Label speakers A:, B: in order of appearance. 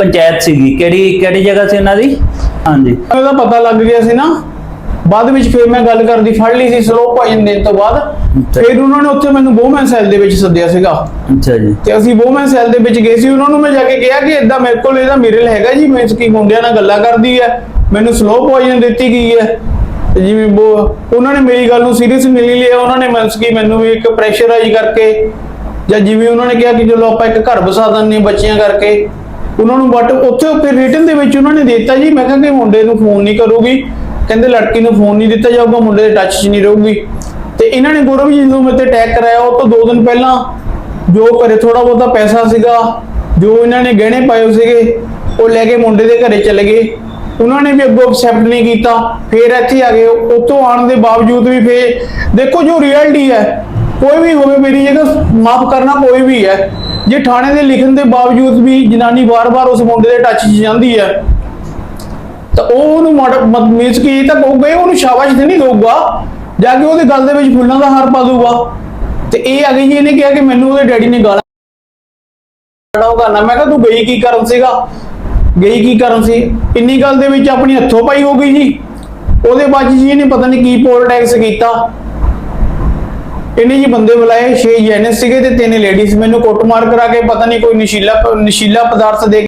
A: ਪੰਚਾਇਤ ਸੀਗੀ। ਕਿਹੜੀ ਕਿਹੜੀ ਜਗ੍ਹਾ ਸੀ ਉਹਨਾਂ ਦੀ? ਹਾਂਜੀ।
B: ਉਹਦਾ ਪਤਾ ਲੱਗ ਗਿਆ ਸੀ ਨਾ। ਬਾਅਦ ਵਿੱਚ ਫਿਰ ਮੈਂ ਗੱਲ ਕਰਦੀ ਫੜ ਲਈ ਸੀ ਸਲੋ ਭਜਨ ਦੇਣ ਤੋਂ ਬਾਅਦ। ਫਿਰ ਉਹਨਾਂ ਨੇ ਉੱਥੇ ਮੈਨੂੰ ਵੋਮਨ ਸੈੱਲ ਦੇ ਵਿੱਚ ਸੱਦਿਆ ਸੀਗਾ।
A: ਅੱਛਾ ਜੀ।
B: ਤੇ ਅਸੀਂ ਵੋਮਨ ਸੈੱਲ ਦੇ ਵਿੱਚ ਗਏ ਸੀ। ਉਹਨਾਂ ਨੂੰ ਮੈਂ ਜਾ ਕੇ ਕਿਹਾ ਕਿ ਇਦਾਂ ਮੇਰੇ ਕੋਲ ਇਹਦਾ ਮਿਰਲ ਹੈਗਾ ਜੀ। ਮੈਂ ਕੀ ਮੁੰਡਿਆਂ ਨਾਲ ਗੱਲਾਂ ਕਰਦੀ ਹੈ ਮੈਨੂੰ ਸਲੋ ਪੋਇਜ਼ਨ ਦਿੱਤੀ ਗਈ ਹੈ ਤੇ ਜਿਵੇਂ ਉਹ ਉਹਨਾਂ ਨੇ ਮੇਰੀ ਗੱਲ ਨੂੰ ਸੀਰੀਅਸ ਨਹੀਂ ਲਿਆ। ਉਹਨਾਂ ਨੇ ਮਨਸ ਕੀ ਮੈਨੂੰ ਵੀ ਇੱਕ ਪ੍ਰੈਸ਼ਰਾਈਜ਼ ਕਰਕੇ ਜਾਂ ਜਿਵੇਂ ਉਹਨਾਂ ਨੇ ਕਿਹਾ ਕਿ ਚਲੋ ਆਪਾਂ ਇੱਕ ਘਰ ਵਸਾ ਦਿੰਦੇ ਹਾਂ ਬੱਚਿਆਂ ਕਰਕੇ ਉਹਨਾਂ ਨੂੰ ਬਟ ਉੱਥੇ ਫਿਰ ਰਿਟਨ ਦੇ ਵਿੱਚ ਉਹਨਾਂ ਨੇ ਦਿੱਤਾ ਜੀ। ਮੈਂ ਕਿਹਾ ਕਿ ਮੁੰਡੇ ਨੂੰ ਫੋਨ ਨਹੀਂ ਕਰੂਗੀ। ਕਹਿੰਦੇ ਲੜਕੀ ਨੂੰ ਫੋਨ ਨਹੀਂ ਦਿੱਤਾ ਜਾਊਗਾ, ਮੁੰਡੇ ਦੇ ਟੱਚ 'ਚ ਨਹੀਂ ਰਹੂਗੀ। ਤੇ ਇਹਨਾਂ ਨੇ ਗੌਰਵ ਜੀ ਨੂੰ ਮੇਰੇ ਤੇ ਅਟੈਕ ਕਰਾਇਆ। ਉਹ ਤੋਂ 2 ਦਿਨ ਪਹਿਲਾਂ ਜੋ ਘਰੇ ਥੋੜਾ ਬਹੁਤਾ ਪੈਸਾ ਸੀਗਾ, ਜੋ ਇਹਨਾਂ ਨੇ ਗਹਿਣੇ ਪਾਏ ਸੀਗੇ, ਉਹ ਲੈ ਕੇ ਮੁੰਡੇ ਦੇ ਘਰੇ ਚਲੇ ਗਏ। ਉਹਨਾਂ ਨੇ ਵੀ ਅੱਗੋਂ ਐਕਸੈਪਟ ਨਹੀਂ ਕੀਤਾ। ਫਿਰ ਇੱਥੇ ਆ ਗਏ। ਉਤੋਂ ਆਉਣ ਦੇ ਬਾਵਜੂਦ ਵੀ ਫੇਰ ਦੇਖੋ ਜੋ ਰਿਐਲਿਟੀ ਹੈ, ਕੋਈ ਵੀ ਹੋਵੇ ਮੇਰੀ ਜਗ੍ਹਾ, ਮਾਫ ਕਰਨਾ ਕੋਈ ਵੀ ਹੈ। ਜੇ ਥਾਣੇ ਦੇ ਲਿਖਣ ਦੇ ਬਾਵਜੂਦ ਵੀ ਜਨਾਨੀ ਵਾਰ-ਵਾਰ ਉਸ ਮੁੰਡੇ ਦੇ ਟੱਚ 'ਚ ਜਾਂਦੀ ਹੈ, ਤਾਂ ਉਹ ਉਹਨੂੰ ਮੀਨਸ ਕੀ ਤਾਂ ਕਹੂਗਾ ਇਹ ਉਹਨੂੰ ਸ਼ਾਬਾਸ਼ ਨਹੀਂ ਦਊਗਾ, ਜਾ ਕੇ ਉਹਦੇ ਗੱਲ ਦੇ ਵਿੱਚ ਫੁੱਲਾਂ ਦਾ ਹਾਰ ਪਾ ਦਊਗਾ। ਤੇ ਇਹ ਆ ਗਈ ਜੀ ਇਹਨੇ ਕਿਹਾ ਕਿ ਮੈਨੂੰ ਉਹਦੇ ਡੈਡੀ ਨੇ ਗਾਲਾਂ ਕੱਢਾ ਉਹ ਮੈਂ ਕਿਹਾ ਤੂੰ ਗਈ ਕੀ ਕਰਨ ਸੀਗਾ? ਗਈ ਕੀ ਕਰਨ ਸੀ? ਇੰਨੀ ਗੱਲ ਦੇ ਵਿੱਚ ਆਪਣੀ ਹੱਥੋਂ ਪਾਈ ਹੋ ਗਈ ਜੀ। ਉਹਦੇ ਬਾਅਦ ਜੀ ਇਹਨੇ ਪਤਾ ਨਹੀਂ ਕੀ ਪੋਲ ਟੈਕਸ ਕੀਤਾ। ਇਹਨੇ ਜੀ ਬੰਦੇ ਬੁਲਾਏ 6 ਜੈਨਸ ਸੀਗੇ ਤੇ ਤਿੰਨ ਲੇਡੀਜ਼ ਮੈਨੂੰ ਕੁੱਟਮਾਰ ਕਰਾ ਕੇ, ਪਤਾ ਨਹੀਂ ਕੋਈ ਨਸ਼ੀਲਾ ਨਸ਼ੀਲਾ ਪਦਾਰਥ ਦੇ